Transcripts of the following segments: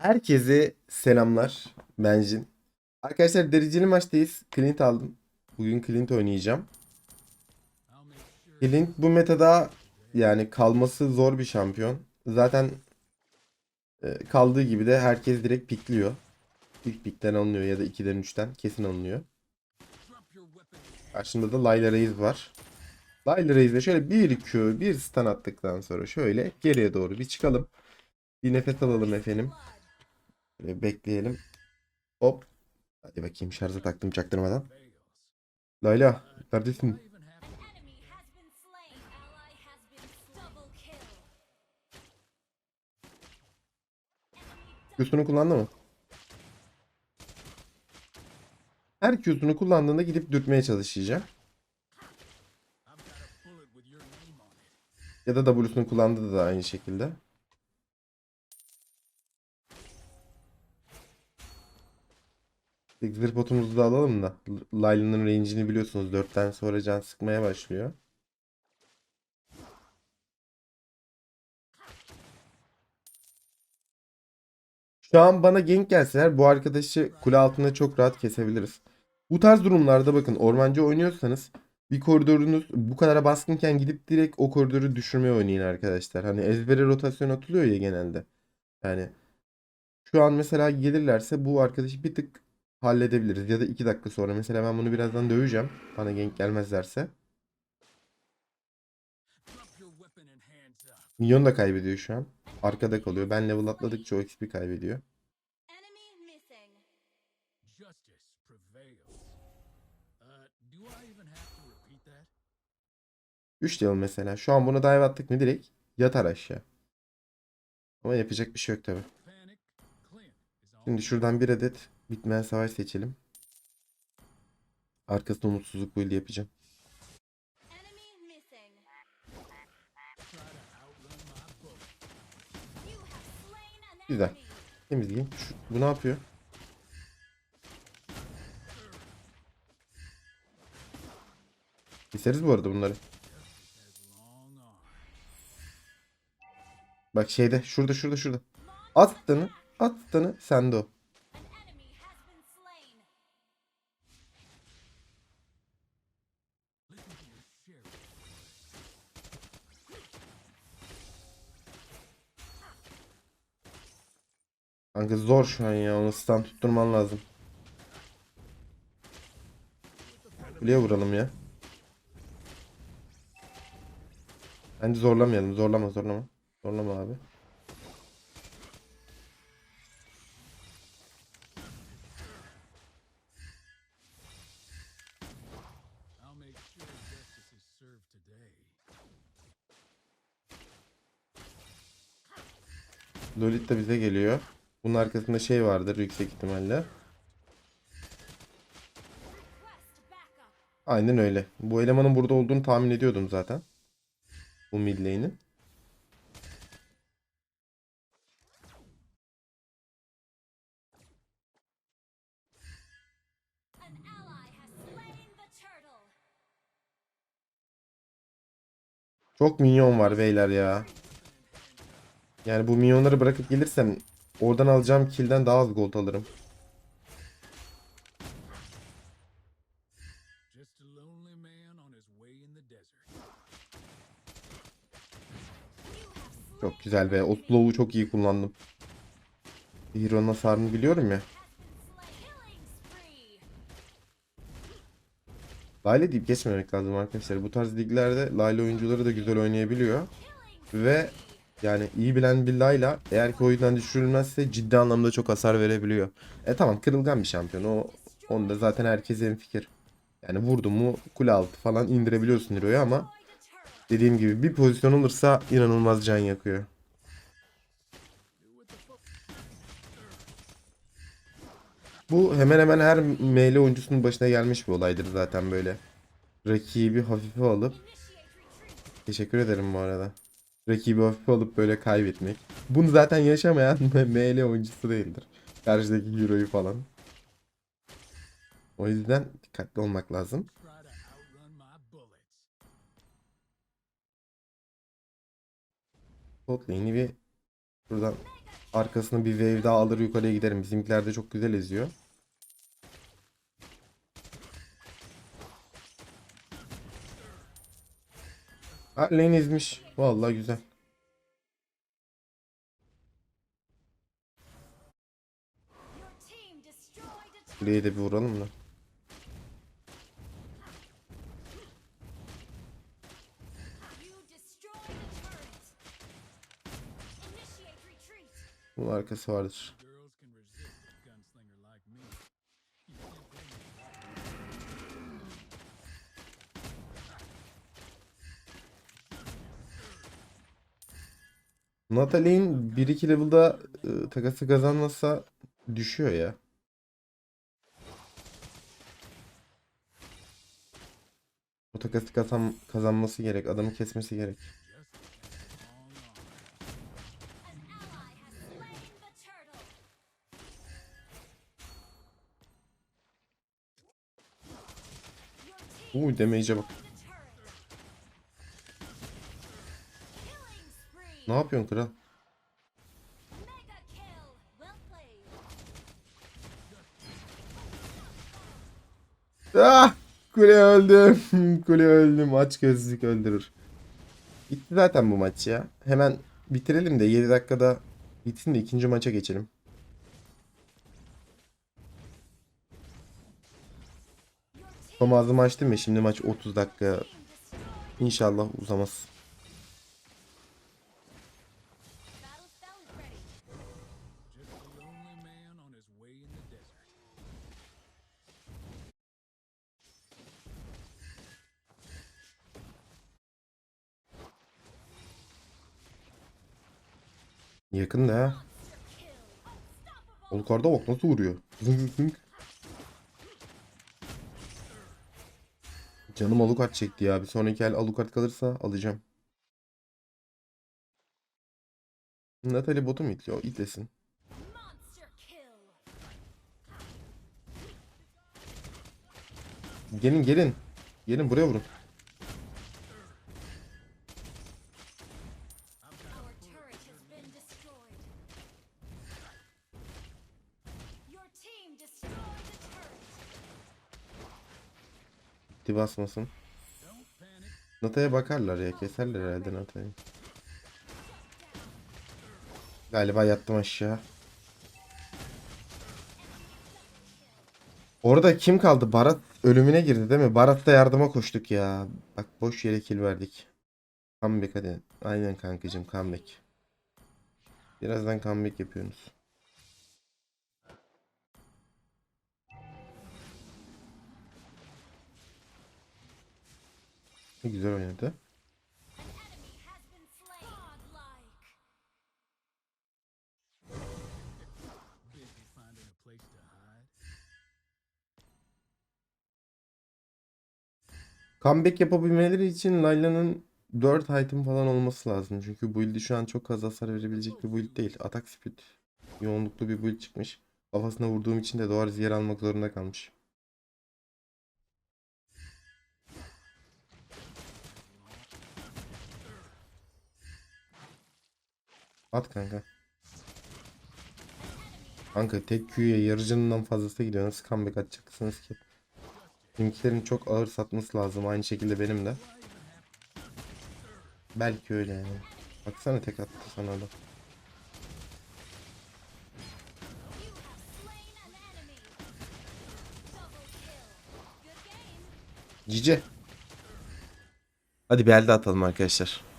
Herkese selamlar. Ben Jin. Arkadaşlar dereceli maçtayız. Clint aldım. Bugün Clint oynayacağım. Clint bu metada yani kalması zor bir şampiyon. Zaten e, kaldığı gibi de herkes direkt pikliyor. İlk pikten alınıyor ya da 2'den 3'ten kesin alınıyor. Karşımda da Layla Reis var. Layla Reis'e şöyle bir Q, bir stun attıktan sonra şöyle geriye doğru bir çıkalım. Bir nefes alalım efendim. Böyle bekleyelim. Hop. Hadi bakayım şarja taktım çaktırmadan. Layla neredesin? Q'sunu kullandı mı? Her Q'sunu kullandığında gidip dürtmeye çalışacağım. Ya da W'sunu kullandığı da aynı şekilde. Zırh potumuzu da alalım da. L- Layla'nın range'ini biliyorsunuz. 4'ten sonra can sıkmaya başlıyor. Şu an bana gank gelseler bu arkadaşı kule altında çok rahat kesebiliriz. Bu tarz durumlarda bakın ormancı oynuyorsanız bir koridorunuz bu kadar baskınken gidip direkt o koridoru düşürmeye oynayın arkadaşlar. Hani ezbere rotasyon atılıyor ya genelde. Yani şu an mesela gelirlerse bu arkadaşı bir tık halledebiliriz. Ya da 2 dakika sonra mesela ben bunu birazdan döveceğim. Bana gank gelmezlerse. Minyon da kaybediyor şu an. Arkada kalıyor. Ben level atladıkça o XP kaybediyor. 3 level mesela. Şu an buna dive attık mı direkt yatar aşağı. Ama yapacak bir şey yok tabi. Şimdi şuradan bir adet bitmeyen savaş seçelim. Arkasında umutsuzluk build yapacağım. Güzel. Temizleyeyim. Şu, bu ne yapıyor? Keseriz bu arada bunları. Bak şeyde şurada şurada şurada. At stun'ı. At stun'ı. Sende o. An enemy has been slain. Listen to your sheriff. Kanka zor şu an ya. Onu stun tutturman lazım. Kuleye vuralım ya. Bence zorlamayalım. Zorlama zorlama. Zorlama abi. Lolit de bize geliyor. Bunun arkasında şey vardır yüksek ihtimalle. Aynen öyle. Bu elemanın burada olduğunu tahmin ediyordum zaten. Bu mid lane'in. An ally has slain the turtle. Çok minyon var beyler ya. Yani bu minyonları bırakıp gelirsem oradan alacağım kill'den daha az gold alırım. Çok güzel be. O slow'u çok iyi kullandım. Hero'nun hasarını biliyorum ya. Layla deyip geçmemek lazım arkadaşlar. Bu tarz liglerde Layla oyuncuları da güzel oynayabiliyor. Ve yani iyi bilen bir Layla eğer ki oyundan düşürülmezse ciddi anlamda çok hasar verebiliyor. E tamam kırılgan bir şampiyon. O onda zaten herkesin fikir. Yani vurdu mu kule altı falan indirebiliyorsun Hero'yu ama dediğim gibi bir pozisyon olursa inanılmaz can yakıyor. Bu hemen hemen her ML oyuncusunun başına gelmiş bir olaydır zaten böyle. Rakibi hafife alıp Teşekkür ederim bu arada. Rakibi hafife alıp böyle kaybetmek. Bunu zaten yaşamayan ML oyuncusu değildir. Karşıdaki hero'yu falan. O yüzden dikkatli olmak lazım. Bot bir buradan Arkasına bir wave daha alır yukarıya giderim. Bizimkiler de çok güzel eziyor. Ha, lane ezmiş. Vallahi güzel. Kuleyi de bir vuralım da. Bunun arkası vardır. Natalie'in 1-2 level'da e, takası kazanmazsa düşüyor ya. O takası kazan kazanması gerek. Adamı kesmesi gerek. Uy damage'e bak. Ne yapıyorsun kral? Ah! Kule öldüm. Kule öldüm. Aç gözlük öldürür. Bitti zaten bu maç ya. Hemen bitirelim de 7 dakikada bitsin de ikinci maça geçelim. Tam ağzımı açtım ya şimdi maç 30 dakika. İnşallah uzamaz. Yakın da ha. Monster kill. Unstoppable. O yukarıda bak nasıl vuruyor. Canım Alucard çekti ya. Bir sonraki el Alucard kalırsa alacağım. Natalie botu mu itliyor? İtlesin. Gelin gelin. Gelin buraya vurun. Ulti basmasın. Nata'ya bakarlar ya. Keserler herhalde Nata'yı. Galiba yattım aşağı. Orada kim kaldı? Barat ölümüne girdi değil mi? Barat'ta yardıma koştuk ya. Bak boş yere kill verdik. Comeback hadi. Aynen kankacım comeback. Birazdan comeback yapıyorsunuz. Place to hide. Comeback yapabilmeleri için Layla'nın 4 item falan olması lazım. Çünkü build'i şu an çok az hasar verebilecek bir build değil. Atak speed yoğunluklu bir build çıkmış. Kafasına vurduğum için de doğru yer almak zorunda kalmış. At kanka. Kanka tek Q'ya yarıcından fazlası gidiyor. Nasıl comeback atacaksınız ki? Bizimkilerin çok ağır satması lazım. Aynı şekilde benim de. Belki öyle yani. Baksana tek attı sana da. Cice. Hadi bir elde atalım arkadaşlar.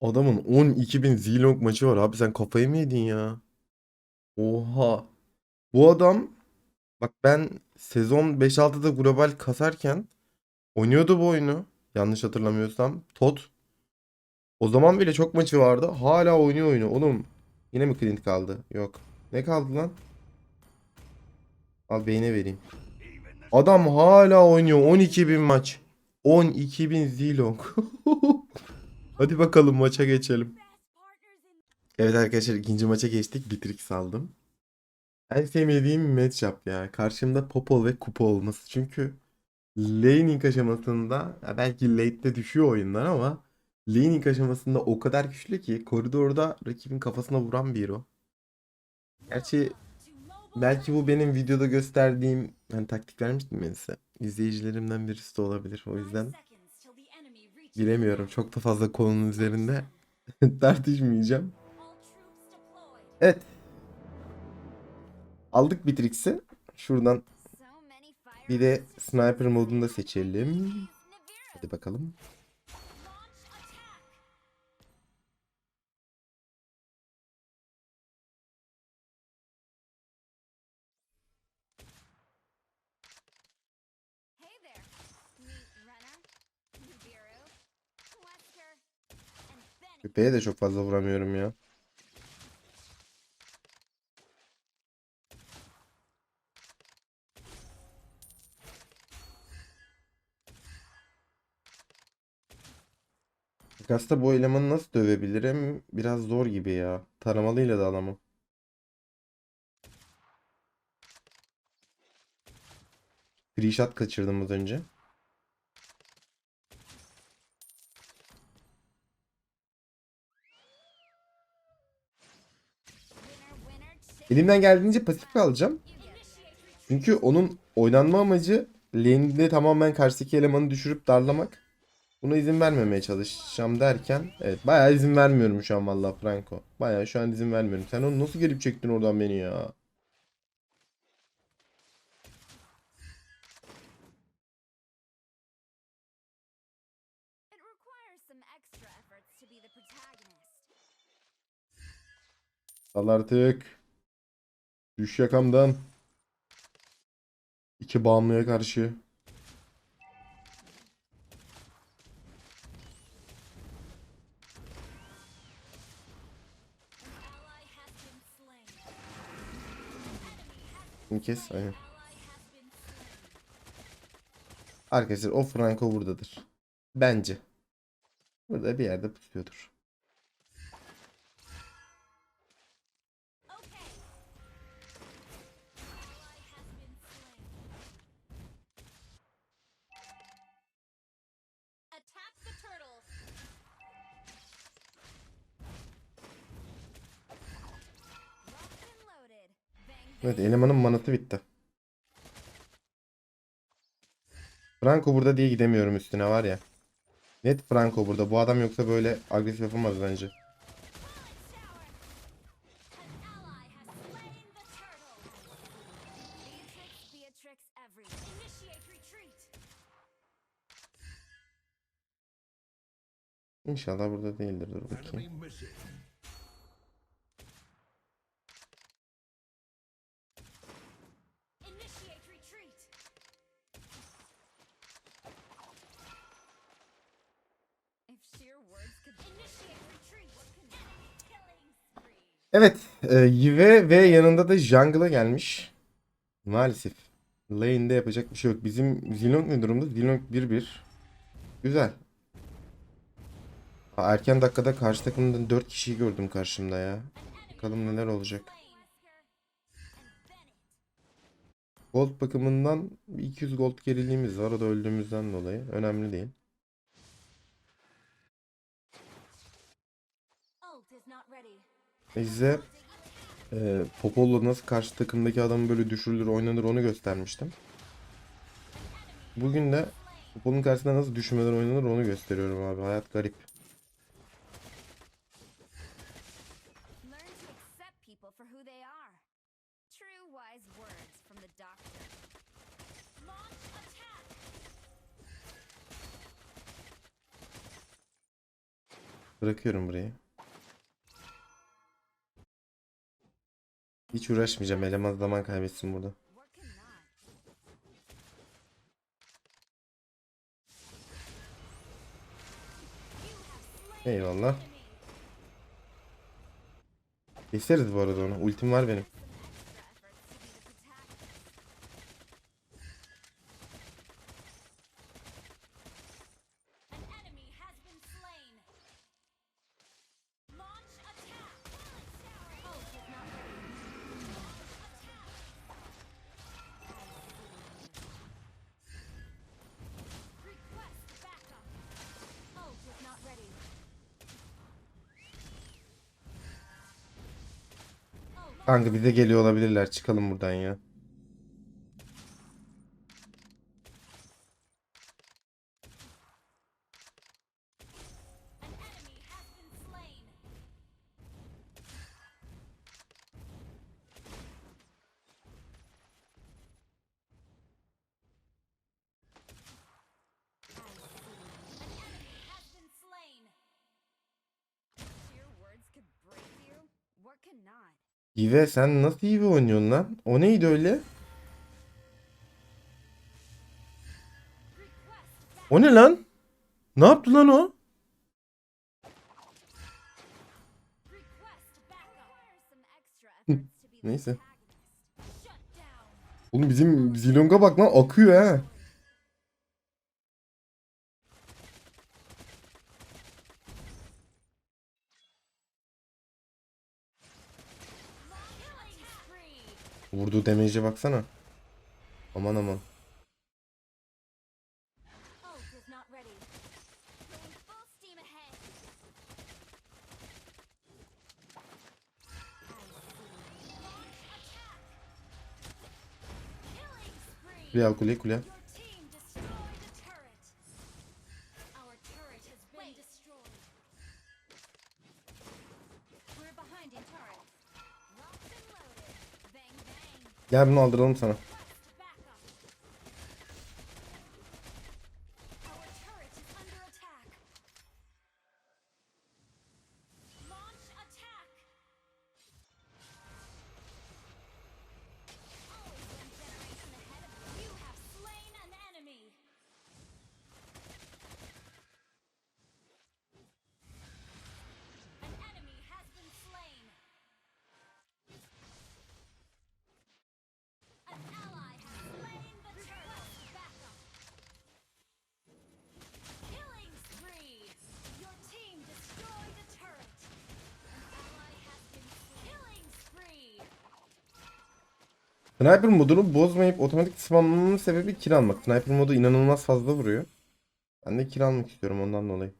Adamın 12.000 Zilong maçı var abi sen kafayı mı yedin ya? Oha. Bu adam bak ben sezon 5-6'da global kasarken oynuyordu bu oyunu. Yanlış hatırlamıyorsam. Tot. O zaman bile çok maçı vardı. Hala oynuyor oyunu. Oğlum yine mi Clint kaldı? Yok. Ne kaldı lan? Al beyne vereyim. Adam hala oynuyor. 12.000 maç. 12.000 Zilong. Hadi bakalım maça geçelim. Evet arkadaşlar ikinci maça geçtik. Bitrix aldım. En sevmediğim matchup ya. Karşımda Popol ve Kupa olması. Çünkü laning aşamasında belki late'de düşüyor oyunlar ama laning aşamasında o kadar güçlü ki koridorda rakibin kafasına vuran bir hero. Gerçi belki bu benim videoda gösterdiğim hani taktik vermiştim ben size. İzleyicilerimden birisi de olabilir. O yüzden bilemiyorum. Çok da fazla konunun üzerinde tartışmayacağım. Evet. Aldık Bitrix'i. Şuradan bir de sniper modunda seçelim. Hadi bakalım. Köpeğe de çok fazla vuramıyorum ya. Aslında bu elemanı nasıl dövebilirim? Biraz zor gibi ya. Taramalıyla da alamam. Free shot kaçırdım az önce. Elimden geldiğince pasif alacağım. Çünkü onun oynanma amacı lane'de tamamen karşıdaki elemanı düşürüp darlamak. Buna izin vermemeye çalışacağım derken evet bayağı izin vermiyorum şu an vallahi Franco. Bayağı şu an izin vermiyorum. Sen onu nasıl gelip çektin oradan beni ya? Sal artık. Düş yakamdan. İki bağımlıya karşı. Bunu kes. Aynen. Arkadaşlar o Franco buradadır. Bence. Burada bir yerde pusuyordur. Evet elemanın manatı bitti. Franco burada diye gidemiyorum üstüne var ya. Net Franco burada. Bu adam yoksa böyle agresif yapamaz bence. İnşallah burada değildir. Dur bakayım. Evet. E, Yive ve yanında da Jungle'a gelmiş. Maalesef. Lane'de yapacak bir şey yok. Bizim Zilong ne durumda? Zilong 1-1. Güzel. Aa, erken dakikada karşı takımdan 4 kişiyi gördüm karşımda ya. Bakalım neler olacak. Gold bakımından bir 200 gold geriliğimiz var. O da öldüğümüzden dolayı. Önemli değil. Size e, Popol'la nasıl karşı takımdaki adamı böyle düşürülür oynanır onu göstermiştim. Bugün de Popol'un karşısında nasıl düşürmeler oynanır onu gösteriyorum abi. Hayat garip. Learn to Hiç uğraşmayacağım. Eleman zaman kaybetsin burada. Eyvallah. Keseriz bu arada onu. Ultim var benim. Kanka bize geliyor olabilirler. Çıkalım buradan ya. Yive sen nasıl Yive oynuyorsun lan? O neydi öyle? O ne lan? Ne yaptı lan o? Neyse. Oğlum bizim Zilong'a bak lan akıyor ha. Vurduğu damage'e baksana. Aman aman. Ult is not Gel bunu aldıralım sana. Sniper modunu bozmayıp otomatik spamlamamın sebebi kill almak. Sniper modu inanılmaz fazla vuruyor. Ben de kill almak istiyorum ondan dolayı.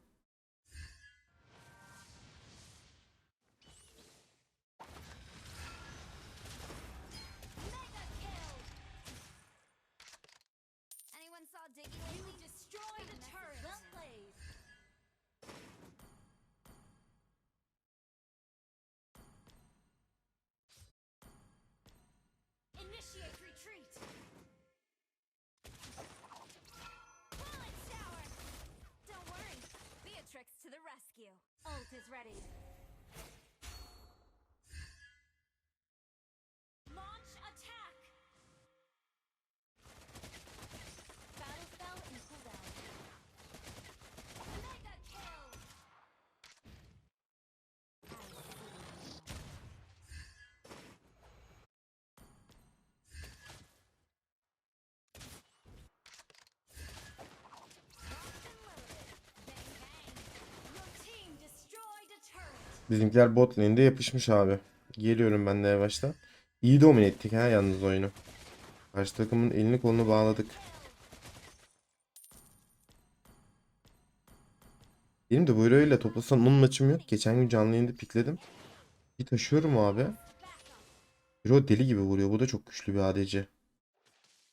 Initiate retreat. Bullet shower. Don't worry. Beatrix to the rescue. Ult is ready. Bizimkiler bot lane'de yapışmış abi. Geliyorum ben de yavaştan. İyi domine ettik ha yalnız oyunu. Karşı takımın elini kolunu bağladık. Benim de Hero ile toplasan 10 maçım yok. Geçen gün canlı yayında pikledim. Bir taşıyorum abi. Hero deli gibi vuruyor. Bu da çok güçlü bir ADC.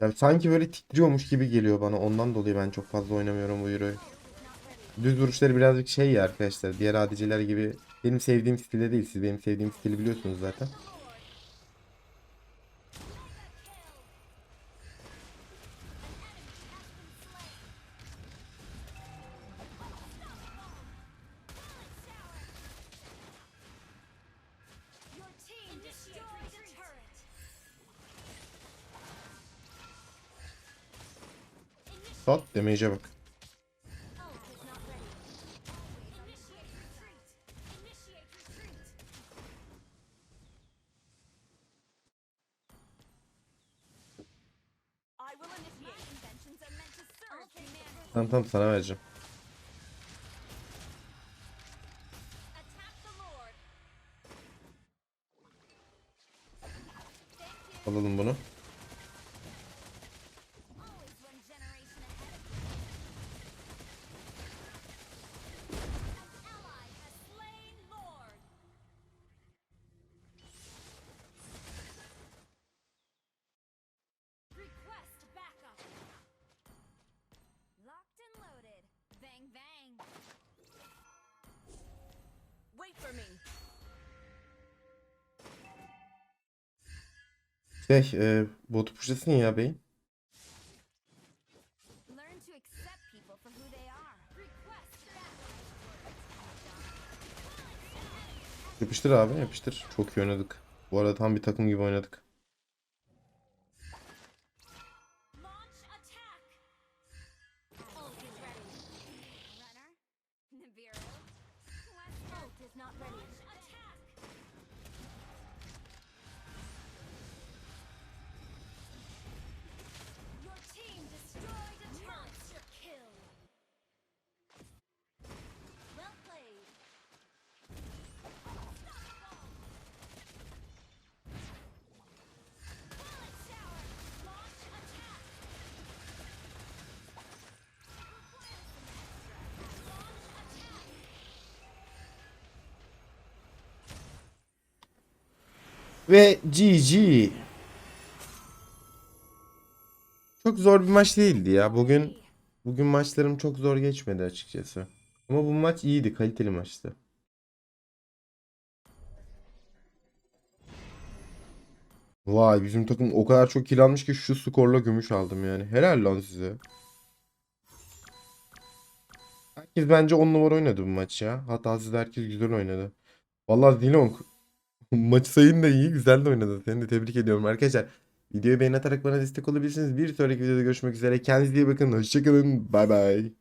Ya sanki böyle titriyormuş gibi geliyor bana. Ondan dolayı ben çok fazla oynamıyorum bu Hero'yu. Düz vuruşları birazcık şey ya arkadaşlar. Diğer ADC'ler gibi benim sevdiğim stilde değil. Siz benim sevdiğim stili biliyorsunuz zaten. Sat damage'e bak. Sana vereceğim. Şey, e, botu pushlasın ya bey. Yapıştır abi yapıştır. Çok iyi oynadık. Bu arada tam bir takım gibi oynadık. Ve GG. Çok zor bir maç değildi ya. Bugün bugün maçlarım çok zor geçmedi açıkçası. Ama bu maç iyiydi, kaliteli maçtı. Vay bizim takım o kadar çok kill almış ki şu skorla gümüş aldım yani. Helal lan size. Herkes bence 10 numara oynadı bu maç ya. Hatasız herkes güzel oynadı. Vallahi Zilong maçı sayın da iyi güzel de oynadın. Seni de tebrik ediyorum arkadaşlar. Videoyu beğen atarak bana destek olabilirsiniz. Bir sonraki videoda görüşmek üzere. Kendinize iyi bakın. Hoşçakalın. Bay bay.